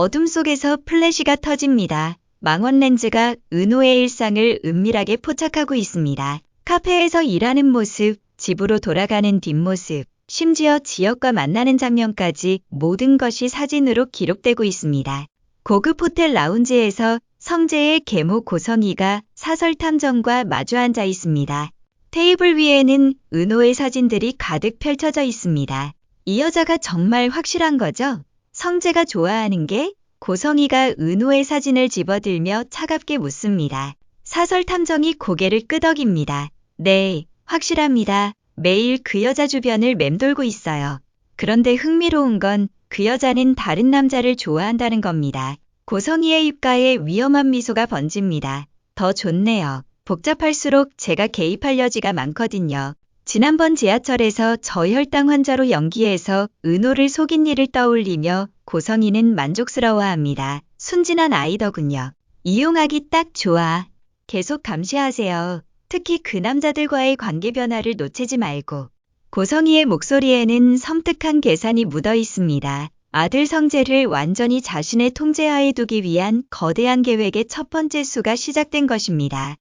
어둠 속에서 플래시가 터집니다. 망원 렌즈가 은호의 일상을 은밀하게 포착하고 있습니다. 카페에서 일하는 모습, 집으로 돌아가는 뒷모습, 심지어 지역과 만나는 장면까지 모든 것이 사진으로 기록되고 있습니다. 고급 호텔 라운지에서 성재의 계모 고성이가 사설 탐정과 마주 앉아 있습니다. 테이블 위에는 은호의 사진들이 가득 펼쳐져 있습니다. 이 여자가 정말 확실한 거죠? 성재가 좋아하는 게 고성이가 은호의 사진을 집어들며 차갑게 묻습니다. 사설 탐정이 고개를 끄덕입니다. 네, 확실합니다. 매일 그 여자 주변을 맴돌고 있어요. 그런데 흥미로운 건 그 여자는 다른 남자를 좋아한다는 겁니다. 고성이의 입가에 위험한 미소가 번집니다. 더 좋네요. 복잡할수록 제가 개입할 여지가 많거든요. 지난번 지하철에서 저혈당 환자로 연기해서 은호를 속인 일을 떠올리며 고성이는 만족스러워합니다. 순진한 아이더군요. 이용하기 딱 좋아. 계속 감시하세요. 특히 그 남자들과의 관계 변화를 놓치지 말고. 고성이의 목소리에는 섬뜩한 계산이 묻어 있습니다. 아들 성재를 완전히 자신의 통제하에 두기 위한 거대한 계획의 첫 번째 수가 시작된 것입니다.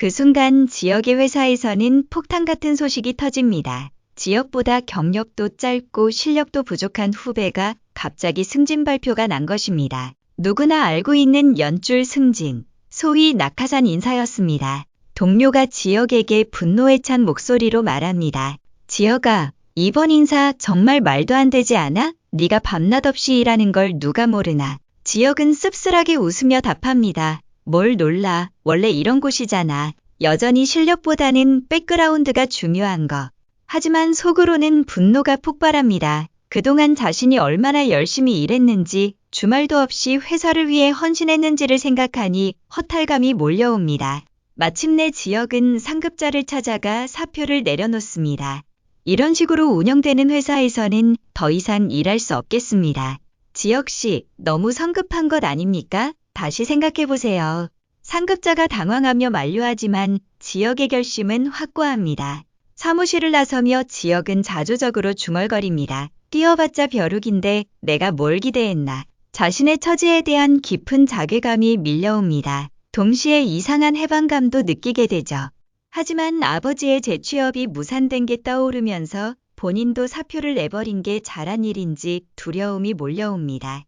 그 순간 지역의 회사에서는 폭탄 같은 소식이 터집니다. 지역보다 경력도 짧고 실력도 부족한 후배가 갑자기 승진 발표가 난 것입니다. 누구나 알고 있는 연줄 승진, 소위 낙하산 인사였습니다. 동료가 지역에게 분노에 찬 목소리로 말합니다. 지역아, 이번 인사 정말 말도 안 되지 않아? 네가 밤낮 없이 일하는 걸 누가 모르나. 지역은 씁쓸하게 웃으며 답합니다. 뭘 놀라. 원래 이런 곳이잖아. 여전히 실력보다는 백그라운드가 중요한 거. 하지만 속으로는 분노가 폭발합니다. 그동안 자신이 얼마나 열심히 일했는지 주말도 없이 회사를 위해 헌신했는지를 생각하니 허탈감이 몰려옵니다. 마침내 지역은 상급자를 찾아가 사표를 내려놓습니다. 이런 식으로 운영되는 회사에서는 더 이상 일할 수 없겠습니다. 지역 씨, 너무 성급한 것 아닙니까? 다시 생각해 보세요. 상급자가 당황하며 만류하지만 지역의 결심은 확고합니다. 사무실을 나서며 지역은 자조적으로 중얼거립니다. 뛰어봤자 벼룩인데 내가 뭘 기대했나. 자신의 처지에 대한 깊은 자괴감이 밀려옵니다. 동시에 이상한 해방감도 느끼게 되죠. 하지만 아버지의 재취업이 무산된 게 떠오르면서 본인도 사표를 내버린 게 잘한 일인지 두려움이 몰려옵니다.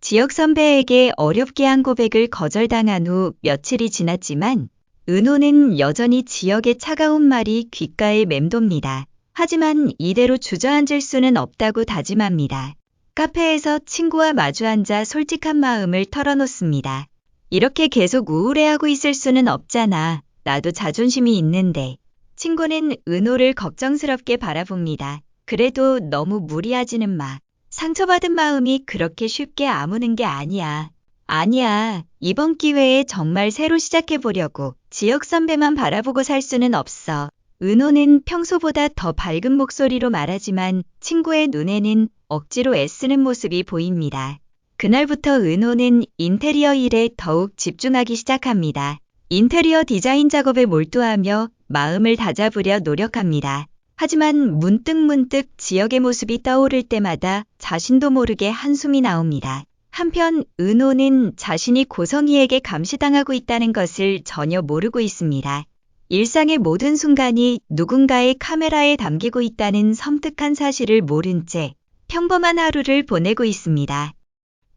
지역 선배에게 어렵게 한 고백을 거절당한 후 며칠이 지났지만 은호는 여전히 지역의 차가운 말이 귓가에 맴돕니다. 하지만 이대로 주저앉을 수는 없다고 다짐합니다. 카페에서 친구와 마주 앉아 솔직한 마음을 털어놓습니다. 이렇게 계속 우울해하고 있을 수는 없잖아. 나도 자존심이 있는데. 친구는 은호를 걱정스럽게 바라봅니다. 그래도 너무 무리하지는 마. 상처받은 마음이 그렇게 쉽게 아무는 게 아니야. 아니야. 이번 기회에 정말 새로 시작해보려고. 지역 선배만 바라보고 살 수는 없어. 은호는 평소보다 더 밝은 목소리로 말하지만 친구의 눈에는 억지로 애쓰는 모습이 보입니다. 그날부터 은호는 인테리어 일에 더욱 집중하기 시작합니다. 인테리어 디자인 작업에 몰두하며 마음을 다잡으려 노력합니다. 하지만 문득문득 지역의 모습이 떠오를 때마다 자신도 모르게 한숨이 나옵니다. 한편 은호는 자신이 고성이에게 감시당하고 있다는 것을 전혀 모르고 있습니다. 일상의 모든 순간이 누군가의 카메라에 담기고 있다는 섬뜩한 사실을 모른 채 평범한 하루를 보내고 있습니다.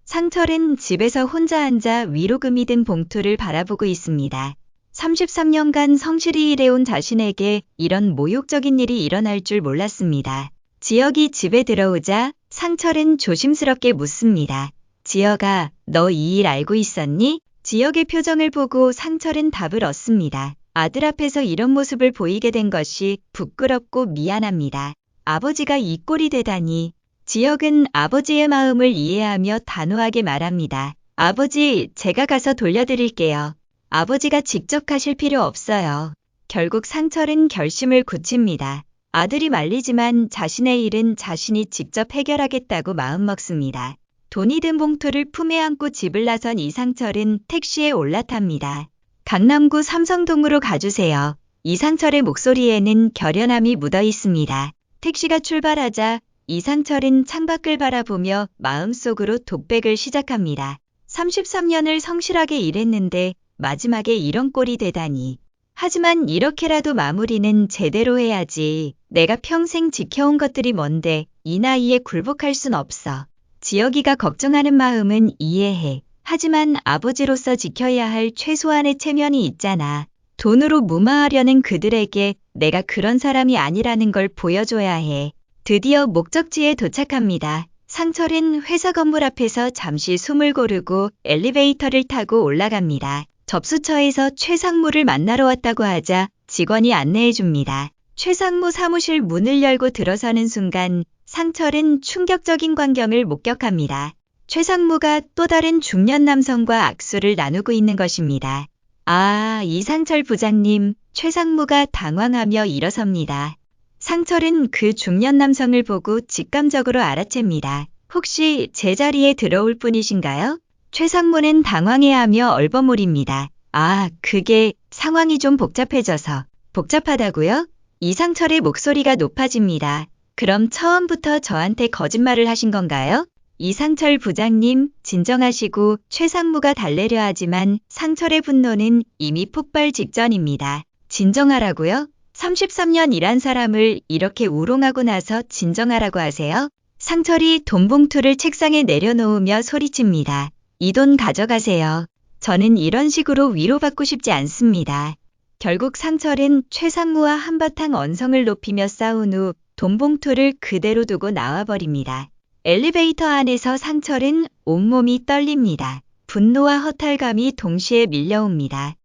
상철은 집에서 혼자 앉아 위로금이 든 봉투를 바라보고 있습니다. 33년간 성실히 일해온 자신에게 이런 모욕적인 일이 일어날 줄 몰랐습니다. 지역이 집에 들어오자 상철은 조심스럽게 묻습니다. 지역아, 너 이 일 알고 있었니? 지역의 표정을 보고 상철은 답을 얻습니다. 아들 앞에서 이런 모습을 보이게 된 것이 부끄럽고 미안합니다. 아버지가 이 꼴이 되다니. 지역은 아버지의 마음을 이해하며 단호하게 말합니다. 아버지, 제가 가서 돌려드릴게요. 아버지가 직접 하실 필요 없어요. 결국 상철은 결심을 굳힙니다. 아들이 말리지만 자신의 일은 자신이 직접 해결하겠다고 마음먹습니다. 돈이 든 봉투를 품에 안고 집을 나선 이상철은 택시에 올라탑니다. 강남구 삼성동으로 가주세요. 이상철의 목소리에는 결연함이 묻어 있습니다. 택시가 출발하자 이상철은 창밖을 바라보며 마음속으로 독백을 시작합니다. 33년을 성실하게 일했는데 마지막에 이런 꼴이 되다니. 하지만 이렇게라도 마무리는 제대로 해야지. 내가 평생 지켜온 것들이 뭔데 이 나이에 굴복할 순 없어. 지혁이가 걱정하는 마음은 이해해. 하지만 아버지로서 지켜야 할 최소한의 체면이 있잖아. 돈으로 무마하려는 그들에게 내가 그런 사람이 아니라는 걸 보여줘야 해. 드디어 목적지에 도착합니다. 상철은 회사 건물 앞에서 잠시 숨을 고르고 엘리베이터를 타고 올라갑니다. 접수처에서 최상무를 만나러 왔다고 하자 직원이 안내해 줍니다. 최상무 사무실 문을 열고 들어서는 순간 상철은 충격적인 광경을 목격합니다. 최상무가 또 다른 중년 남성과 악수를 나누고 있는 것입니다. 아, 이상철 부장님, 최상무가 당황하며 일어섭니다. 상철은 그 중년 남성을 보고 직감적으로 알아챕니다. 혹시 제 자리에 들어올 분이신가요? 최상무는 당황해하며 얼버무립니다. 아, 그게 상황이 좀 복잡해져서. 복잡하다고요? 이상철의 목소리가 높아집니다. 그럼 처음부터 저한테 거짓말을 하신 건가요? 이상철 부장님, 진정하시고 최상무가 달래려 하지만 상철의 분노는 이미 폭발 직전입니다. 진정하라고요? 33년 일한 사람을 이렇게 우롱하고 나서 진정하라고 하세요? 상철이 돈 봉투를 책상에 내려놓으며 소리칩니다. 이 돈 가져가세요. 저는 이런 식으로 위로받고 싶지 않습니다. 결국 상철은 최상무와 한바탕 언성을 높이며 싸운 후 돈 봉투를 그대로 두고 나와버립니다. 엘리베이터 안에서 상철은 온몸이 떨립니다. 분노와 허탈감이 동시에 밀려옵니다.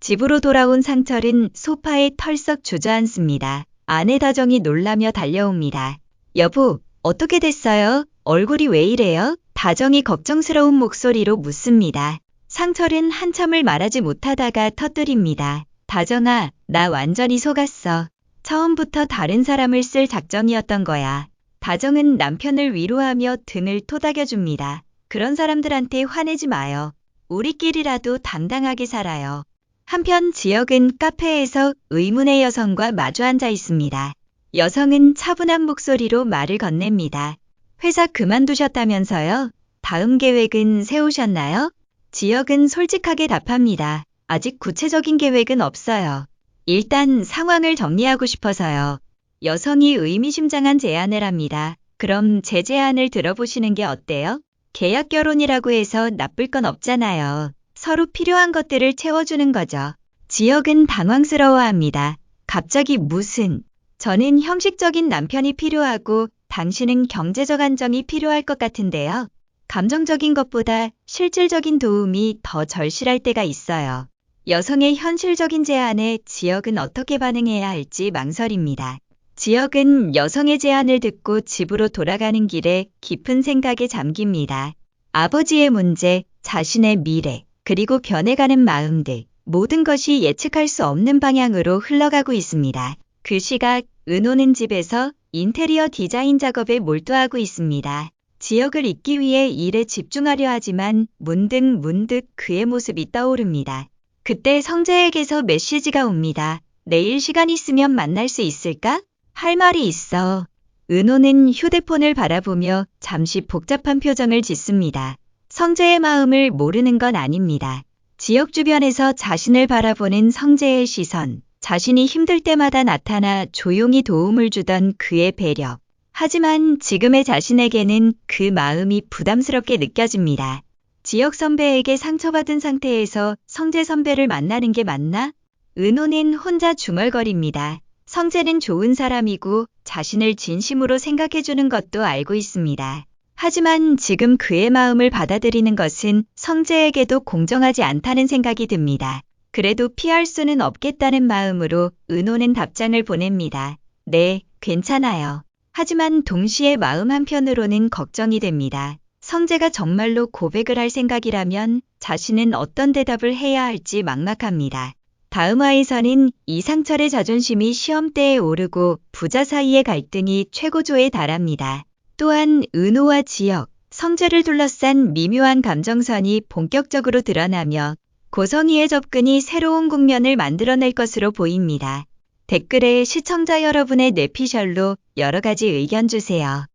집으로 돌아온 상철은 소파에 털썩 주저앉습니다. 아내 다정이 놀라며 달려옵니다. 여보, 어떻게 됐어요? 얼굴이 왜 이래요? 다정이 걱정스러운 목소리로 묻습니다. 상철은 한참을 말하지 못하다가 터뜨립니다. 다정아, 나 완전히 속았어. 처음부터 다른 사람을 쓸 작정이었던 거야. 다정은 남편을 위로하며 등을 토닥여줍니다. 그런 사람들한테 화내지 마요. 우리끼리라도 당당하게 살아요. 한편 지역은 카페에서 의문의 여성과 마주 앉아 있습니다. 여성은 차분한 목소리로 말을 건넵니다. 회사 그만두셨다면서요? 다음 계획은 세우셨나요? 지역은 솔직하게 답합니다. 아직 구체적인 계획은 없어요. 일단 상황을 정리하고 싶어서요. 여성이 의미심장한 제안을 합니다. 그럼 제 제안을 들어보시는 게 어때요? 계약 결혼이라고 해서 나쁠 건 없잖아요. 서로 필요한 것들을 채워주는 거죠. 지역은 당황스러워합니다. 갑자기 무슨, 저는 형식적인 남편이 필요하고 당신은 경제적 안정이 필요할 것 같은데요. 감정적인 것보다 실질적인 도움이 더 절실할 때가 있어요. 여성의 현실적인 제안에 지역은 어떻게 반응해야 할지 망설입니다. 지역은 여성의 제안을 듣고 집으로 돌아가는 길에 깊은 생각에 잠깁니다. 아버지의 문제, 자신의 미래, 그리고 변해가는 마음들, 모든 것이 예측할 수 없는 방향으로 흘러가고 있습니다. 그 시각, 은호는 집에서 인테리어 디자인 작업에 몰두하고 있습니다. 지역을 잊기 위해 일에 집중하려 하지만 문득 문득 그의 모습이 떠오릅니다. 그때 성재에게서 메시지가 옵니다. 내일 시간 있으면 만날 수 있을까? 할 말이 있어. 은호는 휴대폰을 바라보며 잠시 복잡한 표정을 짓습니다. 성재의 마음을 모르는 건 아닙니다. 지역 주변에서 자신을 바라보는 성재의 시선, 자신이 힘들 때마다 나타나 조용히 도움을 주던 그의 배려. 하지만 지금의 자신에게는 그 마음이 부담스럽게 느껴집니다. 지역 선배에게 상처받은 상태에서 성재 선배를 만나는 게 맞나? 은호는 혼자 중얼거립니다. 성재는 좋은 사람이고 자신을 진심으로 생각해주는 것도 알고 있습니다. 하지만 지금 그의 마음을 받아들이는 것은 성재에게도 공정하지 않다는 생각이 듭니다. 그래도 피할 수는 없겠다는 마음으로 은호는 답장을 보냅니다. 네, 괜찮아요. 하지만 동시에 마음 한편으로는 걱정이 됩니다. 성재가 정말로 고백을 할 생각이라면 자신은 어떤 대답을 해야 할지 막막합니다. 다음 화에서는 이상철의 자존심이 시험대에 오르고 부자 사이의 갈등이 최고조에 달합니다. 또한 은호와 지역, 성재를 둘러싼 미묘한 감정선이 본격적으로 드러나며 고성희의 접근이 새로운 국면을 만들어낼 것으로 보입니다. 댓글에 시청자 여러분의 뇌피셜로 여러 가지 의견 주세요.